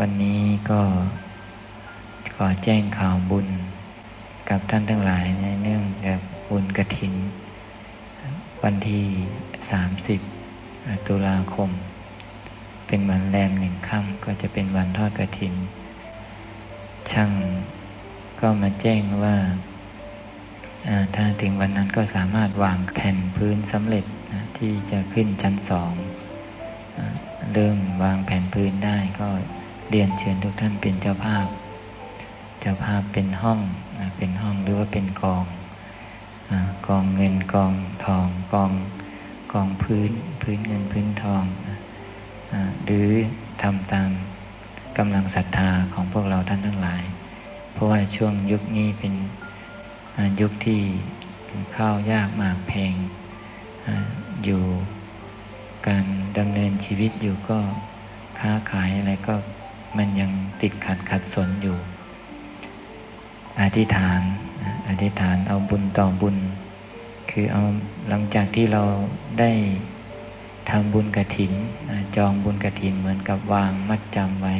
วันนี้ก็ขอแจ้งข่าวบุญกับท่านทั้งหลายในเนื่องจากบุญกระถิน วันที่ 30 ตุลาคม เป็นวันแรมหนึ่งค่ำก็จะเป็นวันทอดกระถิน ช่างก็มาแจ้งว่าถ้าถึงวันนั้นก็สามารถวางแผ่นพื้นสำเร็จนะที่จะขึ้นชั้นสองเริ่มวางแผ่นพื้นได้ก็ เรียนเชิญทุกท่านเป็นเจ้าภาพ เจ้าภาพเป็นห้องเป็นห้องหรือว่าเป็นกองกองเงินกองทองกองกองพื้นพื้นเงินพื้นทองหรือทำตามกำลังศรัทธาของพวกเราท่านทั้งหลาย เพราะว่าช่วงยุคนี้เป็นยุคที่ข้าวยากหมากแพงอยู่การดำเนินชีวิตอยู่ก็ค้าขายอะไรก็ มันยังติดขัดขัดสนอยู่ อธิษฐาน อธิษฐานเอาบุญต่อบุญ คือเอาหลังจากที่เราได้ทำบุญกระถินอ่าจองบุญกระถินเหมือนกับวางมัดจำไว้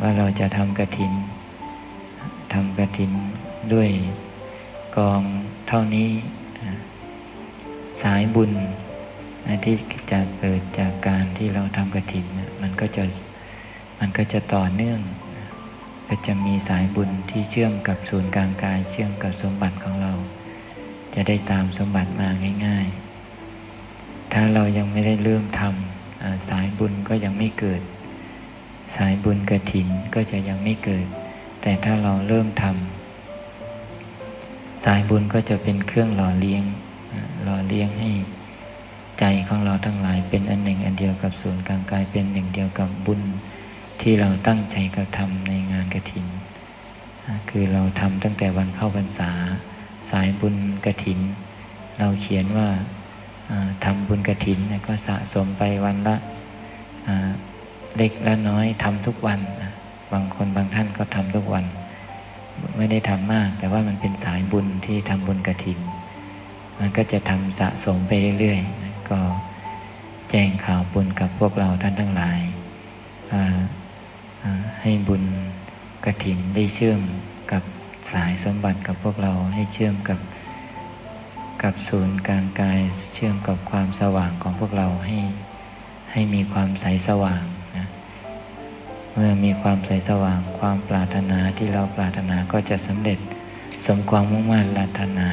ว่าเราจะทำกระถินทำกระถินด้วยกองเท่านี้สายบุญที่จะเกิดจากการที่เราทำกระถินน่ะมันก็จะ มันก็จะต่อเนื่อง ก็จะมีสายบุญที่เชื่อมกับศูนย์กลางกาย เชื่อมกับสมบัติของเรา จะได้ตามสมบัติมาง่าย ๆ ถ้าเรายังไม่ได้เริ่มทำสายบุญก็ยังไม่เกิด สายบุญกระถินก็จะยังไม่เกิด แต่ถ้าเราเริ่มทำสายบุญก็จะเป็นเครื่องหล่อเลี้ยงหล่อเลี้ยงให้ใจของเราทั้งหลายเป็นอันหนึ่งอันเดียวกับศูนย์กลางกายเป็นหนึ่งเดียวกับบุญ ที่เราตั้งใจกระทำในงานกระถินอ่าคือเราทำตั้งแต่วันเข้าพรรษา สายบุญกระถิน เราเขียนว่าทำบุญกระถินเนี่ยก็สะสมไปวันละเล็กละน้อยทำทุกวัน บางคนบางท่านก็ทำทุกวัน ไม่ได้ทำมาก แต่ว่ามันเป็นสายบุญที่ทำบุญกระถิน มันก็จะทำสะสมไปเรื่อยๆ ก็แจ้งข่าวบุญกับพวกเราท่านทั้งหลายอ่า ให้บุญกระถินได้เชื่อมกับสายสมบัติกับพวกเราให้เชื่อมกับกับศูนย์กลางกายเชื่อมกับความสว่างของพวกเราให้ให้มีความใสสว่างนะเมื่อมีความใสสว่าง ความปรารถนาที่เราปรารถนาก็จะสำเร็จสมความมุ่งมั่นปรารถนา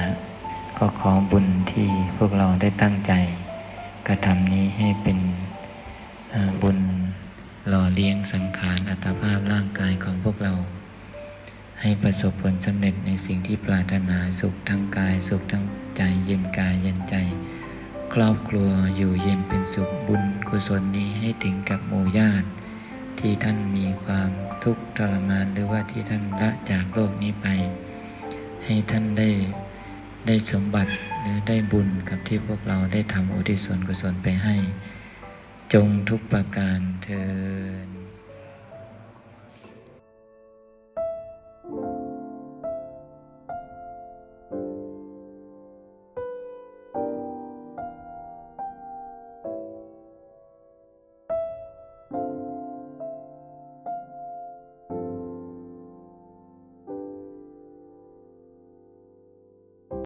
ก็ขอบุญที่พวกเราได้ตั้งใจ กระทำนี้ให้เป็นบุญ หล่อเลี้ยงสังขารอัตภาพร่างกายของพวกเรา ให้ประสบผลสำเร็จในสิ่งที่ปรารถนาสุขทั้งกายสุขทั้งใจเย็นกายเย็นใจ ครอบครัวอยู่เย็นเป็นสุขบุญกุศลนี้ให้ถึงกับหมู่ญาติ ที่ท่านมีความทุกข์ทรมานหรือว่าที่ท่านละจากโลกนี้ไป ให้ท่านได้ได้สมบัติหรือได้บุญกับที่พวกเราได้ทำอุทิศส่วนกุศลไปให้ จงทุกประการเธอ